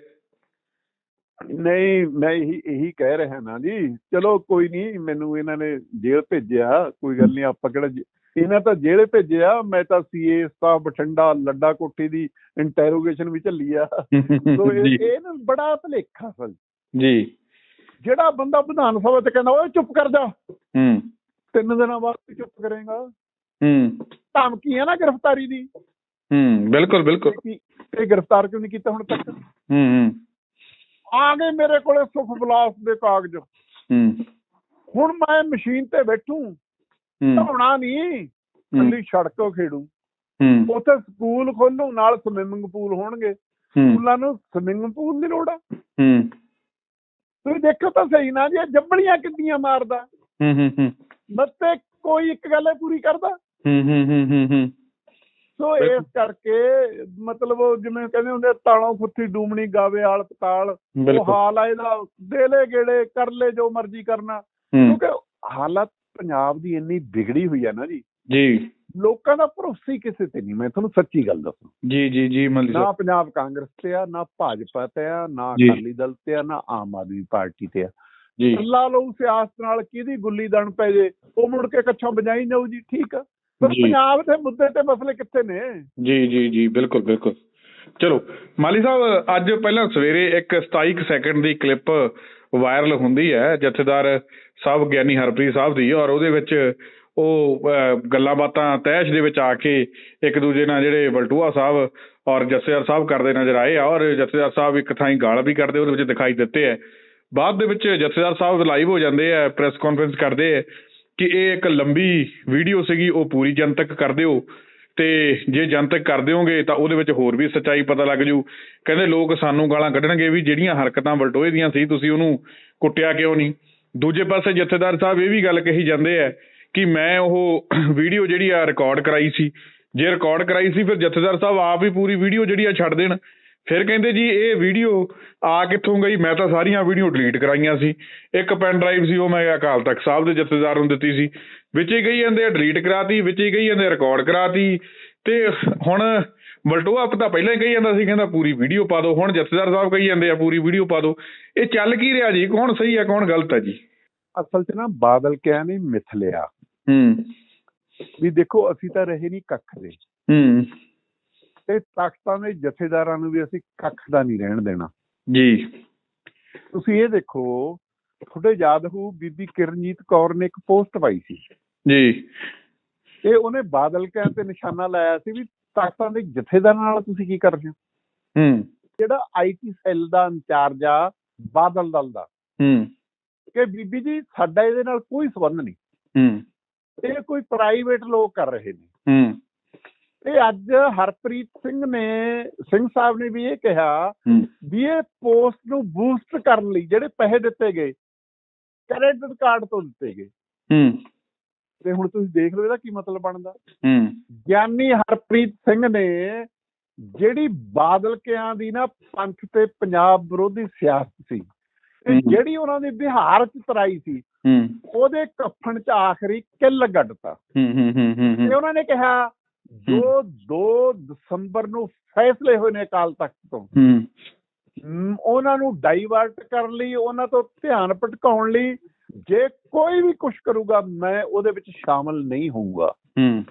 ਨਹੀਂ ਮੈਂ ਇਹੀ ਇਹੀ ਕਹਿ ਰਿਹਾ ਨਾ ਜੀ ਚਲੋ ਕੋਈ ਨਹੀਂ ਮੈਨੂੰ ਇਹਨਾਂ ਨੇ ਜੇਲ੍ਹ ਭੇਜਿਆ ਕੋਈ ਗੱਲ ਨਹੀਂ ਆਪਾਂ ਕਿਹੜਾ ਇਹਨਾਂ ਤਾਂ ਜੇਲ੍ਹ ਭੇਜਿਆ ਮੈਂ ਤਾਂ ਸੀਏ ਸਟਾਫ ਬਠਿੰਡਾ ਲੱਡਾ ਕੋਠੀ ਦੀ ਇੰਟਰੋਗੇਸ਼ਨ ਵੀ ਝੱਲੀ ਆ। ਸੋ ਇਹ ਬੜਾ ਭਲੇਖਾ ਸਰ ਜੀ। ਜਿਹੜਾ ਬੰਦਾ ਵਿਧਾਨ ਸਭਾ ਤੇ ਕਹਿੰਦਾ ਓਏ ਚੁੱਪ ਕਰ ਜਾ। ਹੂੰ। ਤਿੰਨ ਦਿਨਾਂ ਬਾਅਦ ਤੂੰ ਚੁੱਪ ਕਰੇਗਾ। ਹੂੰ। ਧਮਕੀ ਹੈ ਨਾ ਗ੍ਰਿਫਤਾਰੀ ਦੀ। ਹੂੰ ਬਿਲਕੁਲ ਬਿਲਕੁਲ। ਇਹ ਗ੍ਰਿਫਤਾਰ ਕਿਉਂ ਨਹੀਂ ਕੀਤਾ ਹੁਣ ਤੱਕ? ਹੂੰ ਹੂੰ। ਆ ਗਏ ਮੇਰੇ ਕੋਲੇ ਸੁਖ ਵਿਲਾਸ ਦੇ ਕਾਗਜ਼। ਹੂੰ। ਹੁਣ ਮੈਂ ਮਸ਼ੀਨ ਤੇ ਬੈਠੂ। ਹੂੰ। ਧੋਣਾ ਨਹੀਂ ਕੱਲੀ ਸੜਕੋਂ ਖੇਡੂ। ਹੂੰ। ਉੱਥੇ ਸਕੂਲ ਖੋਲੂ ਨਾਲ ਸਵਿਮਿੰਗ ਪੂਲ ਹੋਣਗੇ। ਸਕੂਲਾਂ ਨੂੰ ਸਵਿਮਿੰਗ ਪੂਲ ਦੀ ਲੋੜ ਆ। ਹੂੰ। ਤੁਸੀਂ ਦੇਖੋ ਤਾਂ ਸਹੀ ਨਾ ਜੀ ਇਹ ਜੱਬੜੀਆਂ ਕਿੰਨੀਆਂ ਮਾਰਦਾ। ਹੂੰ ਹੂੰ ਹੂੰ। ਮੱਤੇ ਕੋਈ ਇੱਕ ਗੱਲ ਪੂਰੀ ਕਰਦਾ। ਹੂੰ ਹੂੰ ਹੂੰ ਹੂੰ ਸੋ ਇਸ ਕਰਕੇ ਮਤਲਬ ਜਿਵੇਂ ਕਹਿੰਦੇ ਹੁੰਦੇ ਤਾਲੋਂ ਫੁੱਥੀ ਡੂਮਣੀ ਗਾਵੇ ਆਲ ਪਤਾਲ ਉਹ ਹਾਲ ਆ ਇਹਦਾ ਦੇ ਲੈ ਗੇੜੇ ਕਰ ਲੈ ਜੋ ਮਰਜ਼ੀ ਕਰਨਾ। ਕਿਉਂਕਿ ਹਾਲਤ ਪੰਜਾਬ ਦੀ ਇੰਨੀ ਵਿਗੜੀ ਹੋਈ ਆ ਨਾ ਜੀ। ਜੀ। ਲੋਕਾਂ ਦਾ ਭਰੋਸਾ ਹੀ ਕਿਸੇ ਤੇ ਨਹੀਂ। ਮੈਂ ਤੁਹਾਨੂੰ ਸੱਚੀ ਗੱਲ ਦੱਸਾਂ। ਜੀ ਜੀ ਜੀ ਮੱਲੀ ਨਾ ਪੰਜਾਬ ਕਾਂਗਰਸ ਤੇ ਆ ਨਾ ਭਾਜਪਾ ਤੇ ਆ ਨਾ। ਅਕਾਲੀ ਦਲ ਤੇ ਆ ਨਾ ਆਮ ਆਦਮੀ ਪਾਰਟੀ ਤੇ ਆ। ਜੀ। ਅੱਲਾ ਲਓ ਸਿਆਸਤ ਨਾਲ ਕਿਹਦੀ ਗੁੱਲੀ ਦਣ ਪੈ ਜੇ ਉਹ ਮੁੜ ਕੇ ਕੱਛੋਂ ਬਜਾਈ ਜਾਊ ਜੀ ਠੀਕ ਆ? ਪਰ। ਪੰਜਾਬ ਦੇ ਮੁੱਦੇ ਤੇ ਮਸਲੇ ਕਿੱਥੇ ਨੇ? ਜੀ ਜੀ ਜੀ ਬਿਲਕੁਲ ਬਿਲਕੁਲ। ਚਲੋ ਮਾਲੀ ਸਾਹਿਬ ਅੱਜ ਪਹਿਲਾਂ ਸਵੇਰੇ ਇੱਕ 27 ਕੁ ਸੈਕਿੰਡ ਦੀ ਕਲਿੱਪ ਵਾਇਰਲ ਹੁੰਦੀ ਹੈ ਜਥੇਦਾਰ ਸਾਹਿਬ ਗਿਆਨੀ ਹਰਪ੍ਰੀਤ ਸਾਹਿਬ ਦੀ ਔਰ ਉਹਦੇ ਵਿੱਚ ਉਹ ਗੱਲਾਂ ਬਾਤਾਂ ਤੈਸ਼ ਦੇ ਵਿੱਚ ਆ ਕੇ ਇੱਕ ਦੂਜੇ ਨਾਲ ਜਿਹੜੇ ਬਲਟੂਆ ਸਾਹਿਬ ਔਰ ਜਥੇਦਾਰ ਸਾਹਿਬ ਕਰਦੇ ਨਜ਼ਰ ਆਏ ਆ ਔਰ ਜਥੇਦਾਰ ਸਾਹਿਬ ਇੱਕ ਥਾਂ ਹੀ ਗਾਲ ਵੀ ਕਰਦੇ ਉਹਦੇ ਵਿੱਚ ਦਿਖਾਈ ਦਿੱਤੇ ਹੈ ਬਾਅਦ ਦੇ ਵਿੱਚ ਜਥੇਦਾਰ ਸਾਹਿਬ ਲਾਈਵ ਹੋ ਜਾਂਦੇ ਆ ਪ੍ਰੈਸ ਕਾਨਫਰੰਸ ਕਰਦੇ ਆ ਕਿ ਇਹ ਇੱਕ ਲੰਬੀ ਵੀਡੀਓ ਸੀਗੀ, ਉਹ ਪੂਰੀ ਜਨਤਕ ਕਰ ਦਿਓ। ਤੇ ਜੇ ਜਨਤਕ ਕਰ ਦਿਓਗੇ ਤਾਂ ਉਹਦੇ ਵਿੱਚ ਹੋਰ ਵੀ ਸੱਚਾਈ ਪਤਾ ਲੱਗ ਜੂ। ਕਹਿੰਦੇ ਲੋਕ ਸਾਨੂੰ ਗਾਲਾਂ ਕੱਢਣਗੇ ਵੀ ਜਿਹੜੀਆਂ ਹਰਕਤਾਂ ਬਲਟੋਏ ਦੀਆਂ ਸੀ, ਤੁਸੀਂ ਉਹਨੂੰ ਕੁੱਟਿਆ ਕਿਉਂ ਨਹੀਂ? ਦੂਜੇ ਪਾਸੇ ਜਥੇਦਾਰ ਸਾਹਿਬ ਇਹ ਵੀ ਗੱਲ ਕਹੀ ਜਾਂਦੇ ਆ ਕਿ ਮੈਂ ਉਹ ਵੀਡੀਓ ਜਿਹੜੀ ਆ ਰਿਕਾਰਡ ਕਰਾਈ ਸੀ। ਜੇ ਰਿਕਾਰਡ ਕਰਾਈ ਸੀ, ਫਿਰ ਜਥੇਦਾਰ ਸਾਹਿਬ ਆਪ ਹੀ ਪੂਰੀ ਵੀਡੀਓ ਜਿਹੜੀ ਆ ਛੱਡ ਦੇਣ। ਫਿਰ ਕਹਿੰਦੇ ਜੀ, ਇਹ ਵੀਡੀਓ ਆ ਕਿੱਥੋਂ ਗਈ? ਮੈਂ ਤਾਂ ਸਾਰੀਆਂ ਵੀਡੀਓ ਡਿਲੀਟ ਕਰਾਈਆਂ ਸੀ। ਇੱਕ ਪੈਨ ਡਰਾਈਵ ਸੀ, ਉਹ ਮੈਂ ਅਕਾਲ ਤਖਤ ਸਾਹਿਬ ਦੇ ਜਥੇਦਾਰ ਨੂੰ ਦਿੱਤੀ ਸੀ। ਵਿੱਚ ਹੀ ਕਹੀ ਜਾਂਦੇ ਡਿਲੀਟ ਕਰਾਤੀ, ਵਿੱਚ ਹੀ ਕਹੀ ਜਾਂਦੇ ਰਿਕਾਰਡ ਕਰਾਤੀ। ਤੇ ਹੁਣ ਬਲਟੋਆ ਤਾਂ ਪਹਿਲਾਂ ਹੀ ਕਹੀ ਜਾਂਦਾ ਸੀ, ਕਹਿੰਦਾ ਪੂਰੀ ਵੀਡੀਓ ਪਾ ਦਿਓ। ਹੁਣ ਜਥੇਦਾਰ ਸਾਹਿਬ ਕਹੀ ਜਾਂਦੇ ਆ, ਪੂਰੀ ਵੀਡੀਓ ਪਾ ਦਿਓ। ਇਹ ਚੱਲ ਕੀ ਰਿਹਾ ਜੀ? ਕੌਣ ਸਹੀ ਹੈ ਕੌਣ ਗਲਤ ਹੈ ਜੀ? ਅਸਲ 'ਚ ਨਾ ਬਾਦਲ ਕਿਆ ਨੇ? ਮਿਥਲਿਆ ਹੂੰ। ਵੀ ਦੇਖੋ ਅਸੀਂ ਤਾਂ ਰਹੇ ਨਹੀਂ ਕੱਖ ਦੇ। ਹੂੰ। ਤੇ ਤਖਤਾਂ ਦੇ ਜਥੇਦਾਰਾਂ ਨੂੰ ਵੀ ਅਸੀਂ ਕੱਖ ਦਾ ਨਹੀਂ ਰਹਿਣ ਦੇਣਾ। ਜੀ। ਤੁਸੀਂ ਇਹ ਦੇਖੋ ਤੁਹਾਡੇ ਯਾਦ ਹੋਊ ਬੀਬੀ ਕਿਰਨਜੀਤ ਕੌਰ ਨੇ ਇੱਕ ਪੋਸਟ ਪਾਈ ਸੀ। ਜੀ। ਤੇ ਉਹਨੇ ਬਾਦਲ ਕਹਿਣ ਤੇ ਨਿਸ਼ਾਨਾ ਲਾਇਆ ਸੀ ਵੀ ਤਖਤਾਂ ਦੇ ਜਥੇਦਾਰਾਂ ਨਾਲ ਤੁਸੀਂ ਕੀ ਕਰਦੇ ਹੋ? ਹੂੰ। ਜਿਹੜਾ ਆਈਟੀ ਸੈੱਲ ਦਾ ਇੰਚਾਰਜ ਆ ਬਾਦਲ ਦਲ ਦਾ। ਹੂੰ। ਕਿ ਬੀਬੀ ਜੀ ਸਾਡਾ ਇਹਦੇ ਨਾਲ ਕੋਈ ਸੰਬੰਧ ਨਹੀਂ। ਹੂੰ। ਇਹ ਕੋਈ ਪ੍ਰਾਈਵੇਟ ਲੋਕ ਕਰ ਰਹੇ ਨੇ। ਹੂੰ। ਤੇ ਅੱਜ ਹਰਪ੍ਰੀਤ ਸਿੰਘ ਨੇ ਸਿੰਘ ਸਾਹਿਬ ਨੇ ਵੀ ਇਹ ਕਿਹਾ ਵੀ ਇਹ ਪੋਸਟ ਨੂੰ ਬੂਸਟ ਕਰਨ ਲਈ ਜਿਹੜੇ ਪੈਸੇ ਦਿੱਤੇ ਗਏ ਕ੍ਰੈਡਿਟ ਕਾਰਡ ਤੋਂ ਦਿੱਤੇ ਗਏ। ਹੂੰ। ਤੇ ਹੁਣ ਤੁਸੀਂ ਦੇਖ ਲਓ ਇਹਦਾ ਕੀ ਮਤਲਬ ਬਣਦਾ। ਹੂੰ। ਗਿਆਨੀ ਹਰਪ੍ਰੀਤ ਸਿੰਘ ਨੇ ਜਿਹੜੀ ਬਾਦਲ ਕਿਆਂ ਦੀ ਨਾ ਪੰਥ ਤੇ ਪੰਜਾਬ ਵਿਰੋਧੀ ਸਿਆਸਤ ਸੀ ਤੇ। ਜਿਹੜੀ ਉਹਨਾਂ ਦੀ ਬਿਹਾਰ ਚ ਤਰਾਈ ਸੀ ਉਹਦੇ ਕਫਨ ਚ ਆਖਰੀ ਕਿੱਲ ਗੱਡਤਾ ਹੂੰ ਹੂੰ ਹੂੰ ਹੂੰ ਤੇ ਉਹਨਾਂ ਨੇ ਕਿਹਾ ਜੋ 2 ਦਸੰਬਰ ਨੂੰ ਫੈਸਲੇ ਹੋਏ ਨੇ ਅਕਾਲ ਤਖਤ ਤੋਂ ਉਹਨਾਂ ਨੂੰ ਡਾਈਵਰਟ ਕਰਨ ਲਈ ਉਹਨਾਂ ਤੋਂ ਧਿਆਨ ਭਟਕਾਉਣ ਲਈ ਜੇ ਕੋਈ ਵੀ ਕੁਝ ਕਰੂਗਾ ਮੈਂ ਉਹਦੇ ਵਿੱਚ ਸ਼ਾਮਲ ਨਹੀਂ ਹੋਊਗਾ। ਹੂੰ।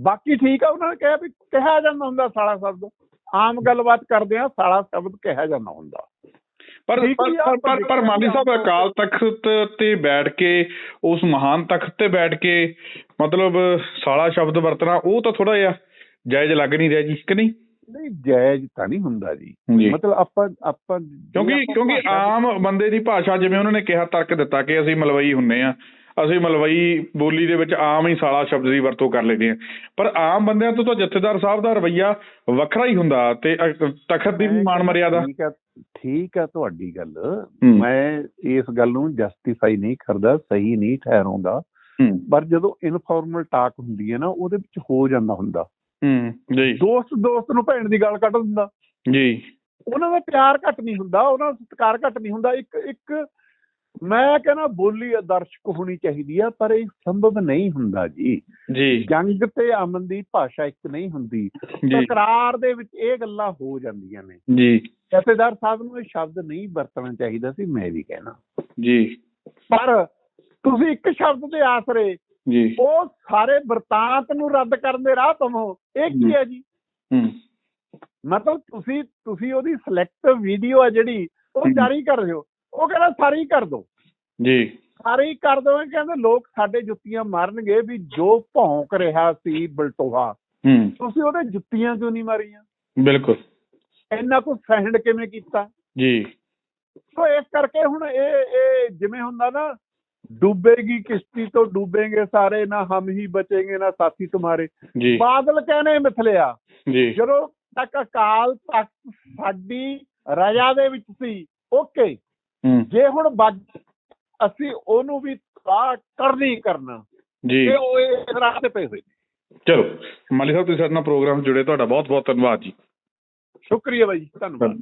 ਬਾਕੀ ਠੀਕ ਆ ਉਹਨਾਂ ਨੇ ਕਿਹਾ ਵੀ ਕਿਹਾ ਜਾਂਦਾ ਹੁੰਦਾ ਸਾਲਾ ਸ਼ਬਦ। ਆਮ ਗੱਲਬਾਤ ਕਰਦੇ ਆ ਸਾਲਾ ਸ਼ਬਦ ਕਿਹਾ ਜਾਂਦਾ ਹੁੰਦਾ। ਪਰ ਪਰ ਪਰ- ਮਾਲੀ ਸਾਹਿਬ ਅਕਾਲ ਤਖਤ ਤੇ ਬੈਠ ਕੇ ਉਸ ਮਹਾਨ ਤਖਤ ਤੇ ਬੈਠ ਕੇ ਮਤਲਬ ਸਾਲਾ ਸ਼ਬਦ ਵਰਤਣਾ ਉਹ ਤਾਂ ਥੋੜਾ ਜਿਹਾ ਜਾਇਜ਼ ਲੱਗ ਨਹੀਂ ਰਿਹਾ ਜੀ ਕਿ ਨਹੀਂ? ਨਹੀਂ ਜਾਇਜ਼ ਤਾਂ ਨਹੀਂ ਹੁੰਦਾ ਜੀ। ਮਤਲਬ ਆਪਾਂ ਆਪਾਂ ਕਿਉਂਕਿ ਕਿਉਂਕਿ ਆਮ ਬੰਦੇ ਦੀ ਭਾਸ਼ਾ ਜਿਵੇਂ ਉਹਨਾਂ ਨੇ ਕਿਹਾ ਤਰਕ ਦਿੱਤਾ ਕਿ ਅਸੀਂ ਮਲਵਈ ਹੁੰਨੇ ਆ। ਅਸੀਂ ਮਲਵਈ ਬੋਲੀ ਦੇ ਵਿੱਚ ਆਮ ਹੀ ਸਾਲਾ ਸ਼ਬਦ ਦੀ ਵਰਤੋਂ ਕਰ ਲੈਂਦੇ ਆ ਪਰ ਆਮ ਬੰਦਿਆਂ ਤੋਂ ਤਾਂ ਜਥੇਦਾਰ ਸਾਹਿਬ ਦਾ ਰਵਈਆ ਵੱਖਰਾ ਹੀ ਹੁੰਦਾ ਤੇ ਤਖਤ ਦੀ ਵੀ ਮਾਣ ਮਰਿਆਦਾ। ਠੀਕ ਆ ਤੁਹਾਡੀ ਗੱਲ। ਮੈਂ ਇਸ ਗੱਲ ਨੂੰ ਜਸਟੀਫਾਈ ਨਹੀਂ ਕਰਦਾ ਸਹੀ ਨਹੀਂ ਠਹਿਰਾਉਂਦਾ। ਪਰ ਜਦੋਂ ਇਨਫਾਰਮਲ ਟਾਕ ਹੁੰਦੀ ਹੈ ਨਾ ਉਹਦੇ ਵਿੱਚ ਹੋ ਜਾਂਦਾ ਹੁੰਦਾ। ਹੂੰ ਜੀ। ਦੋਸਤ ਦੋਸਤ ਨੂੰ ਭੈਣ ਦੀ ਗੱਲ ਕੱਢ ਦਿੰਦਾ। ਜੀ। ਉਹਨਾਂ ਦਾ ਪਿਆਰ ਘੱਟ ਨਹੀਂ ਹੁੰਦਾ ਉਹਨਾਂ ਦਾ ਸਤਿਕਾਰ ਘੱਟ ਨਹੀਂ ਹੁੰਦਾ। ਇੱਕ ਇੱਕ ਮੈਂ ਕਹਿੰਦਾ ਬੋਲੀ ਆਦਰਸ਼ਕ ਹੋਣੀ ਚਾਹੀਦੀ ਆ ਪਰ ਇਹ ਸੰਭਵ ਨਹੀਂ ਹੁੰਦਾ ਜੀ। ਜੀ। ਜੰਗ ਤੇ ਅਮਨ ਦੀ ਭਾਸ਼ਾ ਇੱਕ ਨਹੀਂ ਹੁੰਦੀ। ਤਕਰਾਰ ਦੇ ਵਿੱਚ ਇਹ ਗੱਲਾਂ ਹੋ ਜਾਂਦੀਆਂ ਨੇ। ਜੀ। ਜਥੇਦਾਰ ਸਾਹਿਬ ਨੂੰ ਇਹ ਸ਼ਬਦ ਨਹੀਂ ਵਰਤਣਾ ਚਾਹੀਦਾ ਸੀ ਮੈਂ ਵੀ ਕਹਿਣਾ। ਜੀ। ਪਰ ਤੁਸੀਂ ਇੱਕ ਸ਼ਬਦ ਦੇ ਆਸਰੇ ਜੀ। ਉਹ ਸਾਰੇ ਵਰਤਾਂਤ ਨੂੰ ਰੱਦ ਕਰਨ ਦੇ ਰਾਹ ਤੁਮੋ ਇਹ ਕੀ ਹੈ ਜੀ? ਹੂੰ। ਮਤਲਬ ਤੁਸੀਂ ਤੁਸੀਂ ਉਹਦੀ ਸਿਲੈਕਟਿਵ ਵੀਡੀਓ ਹੈ ਜਿਹੜੀ ਉਹ। ਜਾਰੀ ਕਰ ਦਿਓ ਉਹ ਕਹਿੰਦਾ ਸਾਰੀ ਕਰ ਦਿਓ ਜੀ। ਸਾਰੀ ਕਰ ਇਹ ਕਹਿੰਦੇ ਲੋਕ ਸਾਡੇ ਜੁੱਤੀਆਂ ਮਾਰਨਗੇ ਵੀ ਜੋ ਭੌਂਕ ਰਿਹਾ ਸੀ ਬਲਟੋਹਾ ਹੂੰ। ਤੁਸੀਂ ਉਹਦੇ ਜੁੱਤੀਆਂ ਕਿਉਂ ਨਹੀਂ ਮਾਰੀਆਂ? ਬਿਲਕੁਲ। ਇੰਨਾ ਕੁ ਸਹਿੰਡ ਕਿਵੇਂ ਕੀਤਾ? ਜੀ। ਸੋ ਇਸ ਕਰਕੇ ਹੁਣ ਇਹ ਇਹ ਜਿਵੇਂ ਹੁੰਦਾ ਨਾ ਡੁੱਬੇਗੀ ਕਿਸ਼ਤੀ ਤੋਂ ਡੁੱਬेंगे ਸਾਰੇ ਨਾ ਹਮ ਹੀ ਬਚेंगे ਨਾ ਸਾਥੀ ਤੁਮਾਰੇ ਜੀ। ਬਾਦਲ ਕਹਿੰਦੇ ਮਿਥਲਿਆ ਜੀ। ਜਦੋਂ ਤੱਕ ਅਕਾਲ ਤਖਤ ਸਾਡੀ ਰਜਾ ਦੇ ਵਿੱਚ ਸੀ ਓਕੇ। ਜੇ ਹੁਣ ਵੱਜ ਅਸੀਂ ਉਹਨੂੰ ਵੀ ਤਬਾਹ ਕਰਨੀ ਕਰਨਾ ਜੀ। ਤੇ ਉਹ ਇਸ ਰਾਹ ਤੇ ਪਏ ਹੋਏ। ਚਲੋ ਮਾਲੀ ਸਾਹਿਬ ਤੁਸੀਂ ਸਾਡੇ ਨਾਲ ਪ੍ਰੋਗਰਾਮ ਜੁੜੇ ਤੁਹਾਡਾ ਬਹੁਤ ਬਹੁਤ ਧੰਨਵਾਦ ਜੀ। ਸ਼ੁਕਰੀਆ ਬਾਈ ਧੰਨਵਾਦ।